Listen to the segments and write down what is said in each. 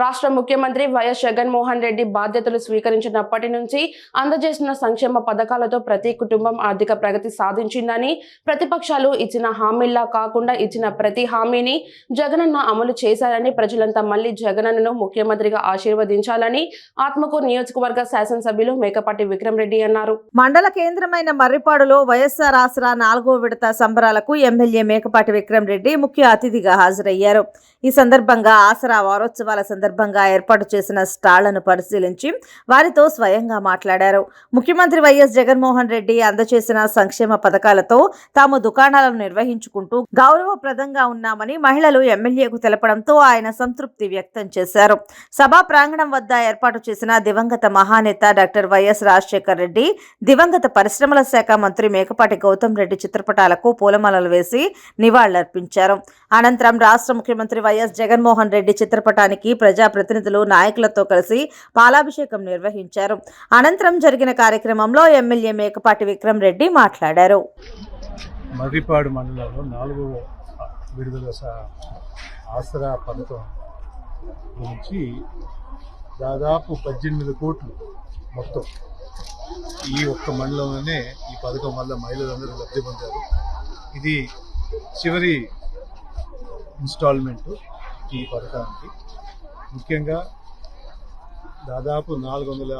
రాష్ట్ర ముఖ్యమంత్రి వైఎస్ జగన్మోహన్ రెడ్డి బాధ్యతలు స్వీకరించినప్పటి నుంచి అందజేసిన సంక్షేమ పథకాలతో ప్రతి కుటుంబం ఆర్థిక ప్రగతి సాధించిందని ప్రతిపక్షాలు ఇచ్చిన హామీల్లా కాకుండా ఇచ్చిన ప్రతి హామీని జగనన్న అమలు చేశారని ప్రజలంతా మళ్ళీ జగనన్నను ముఖ్యమంత్రిగా ఆశీర్వదించాలని ఆత్మకూరు నియోజకవర్గ శాసనసభ్యులు మేకపాటి విక్రమ్ రెడ్డి అన్నారు. మండల కేంద్రమైన మర్రిపాడులో వైఎస్ఆర్ ఆసరా నాలుగో విడత సంబరాలకు ఎమ్మెల్యే మేకపాటి విక్రమ్ రెడ్డి ముఖ్య అతిథిగా హాజరయ్యారు. ఈ సందర్భంగా ఆసరా వారోత్సవాల సందర్భంగా సందర్భంగా ఏర్పాటు చేసిన స్టాళ్ళను పరిశీలించి వారితో స్వయంగా మాట్లాడారు. ముఖ్యమంత్రి వైఎస్ జగన్మోహన్ రెడ్డి అందజేసిన సంక్షేమ పథకాలతో తాము దుకాణాలను నిర్వహించుకుంటూ గౌరవప్రదంగా ఉన్నామని మహిళలు ఎమ్మెల్యేకు తెలపడంతో ఆయన సంతృప్తి వ్యక్తం చేశారు. సభా ప్రాంగణం వద్ద ఏర్పాటు చేసిన దివంగత మహానేత డాక్టర్ వైఎస్ రాజశేఖర్ రెడ్డి దివంగత పరిశ్రమల శాఖ మంత్రి మేకపాటి గౌతమ్ రెడ్డి చిత్రపటాలకు పూలమాలలు వేసి నివాళులర్పించారు. అనంతరం రాష్ట్ర ముఖ్యమంత్రి వైఎస్ జగన్మోహన్ రెడ్డి చిత్రపటానికి ప్రజాప్రతినిధులు నాయకులతో కలిసి పాలాభిషేకం నిర్వహించారు. అనంతరం జరిగిన కార్యక్రమంలో ఎమ్మెల్యే మేకపాటి విక్రమ్ రెడ్డి మాట్లాడారు. మర్రిపాడు మండలంలో నాలుగో విడుదల ఆసరా పథకం గురించి దాదాపు పద్దెనిమిది కోట్లు మొత్తం ఈ ఒక్క మండలంలోనే ఈ పథకం వల్ల మహిళలందరూ లబ్ధి పొందారు. ఇది చివరి ఇన్స్టాల్మెంట్ ఈ పథకానికి. ముఖ్యంగా దాదాపు నాలుగు వందల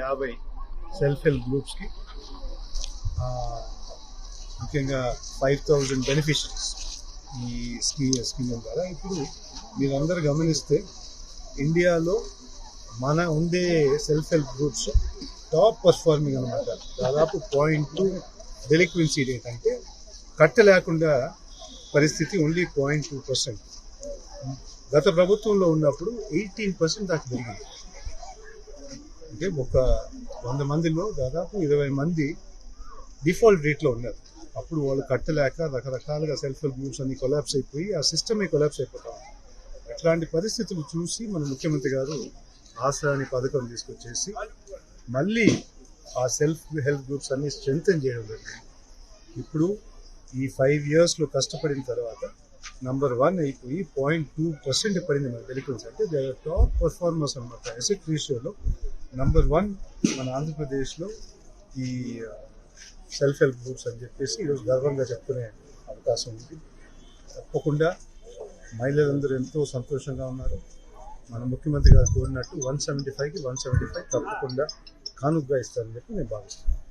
యాభై సెల్ఫ్ హెల్ప్ గ్రూప్స్కి ముఖ్యంగా ఫైవ్ థౌజండ్ బెనిఫిషరీస్ ఈ స్కీ స్కీమ్ ద్వారా. ఇప్పుడు మీరందరూ గమనిస్తే ఇండియాలో మన ఉండే self help groups top performing అనమాట దాదాపు పాయింట్ టూ డెలిక్వెన్సీ రేట్ అంటే కట్ట లేకుండా పరిస్థితి ఓన్లీ పాయింట్ టూ పర్సెంట్. గత ప్రభుత్వంలో ఉన్నప్పుడు ఎయిటీన్ పర్సెంట్ దాకా పెరిగింది. అంటే ఒక వంద మందిలో దాదాపు ఇరవై మంది డిఫాల్ట్ రేట్లో ఉన్నారు. అప్పుడు వాళ్ళు కట్టలేక రకరకాలుగా సెల్ఫ్ హెల్ప్ గ్రూప్స్ అన్ని కొలాప్స్ అయిపోయి ఆ సిస్టమే కొలాప్స్ అయిపోతాం అట్లాంటి పరిస్థితులు చూసి మన ముఖ్యమంత్రి గారు ఆసరా అనే పథకం తీసుకొచ్చేసి మళ్ళీ ఆ సెల్ఫ్ హెల్ప్ గ్రూప్స్ అన్ని స్ట్రెంగ్తన్ చేయడం జరిగింది. ఇప్పుడు ఈ ఫైవ్ ఇయర్స్లో కష్టపడిన తర్వాత నంబర్ వన్ అయిపోయి పాయింట్ టూ పర్సెంట్ పడింది మన డెలిక్వెన్సీ అంటే దే టాప్ పర్ఫార్మర్స్ అనమాట ఎసెట్ రేషియోలో నంబర్ వన్ మన ఆంధ్రప్రదేశ్లో ఈ సెల్ఫ్ హెల్ప్ గ్రూప్స్ అని చెప్పేసి ఈరోజు గర్వంగా చెప్పుకునే అవకాశం ఉంది. తప్పకుండా మహిళలందరూ ఎంతో సంతోషంగా ఉన్నారు. మన ముఖ్యమంత్రి గారు కోరినట్టు వన్ సెవెంటీ ఫైవ్కి వన్ సెవెంటీ ఫైవ్ తప్పకుండా కానుగ్గా ఇస్తారని చెప్పి నేను భావిస్తున్నాను.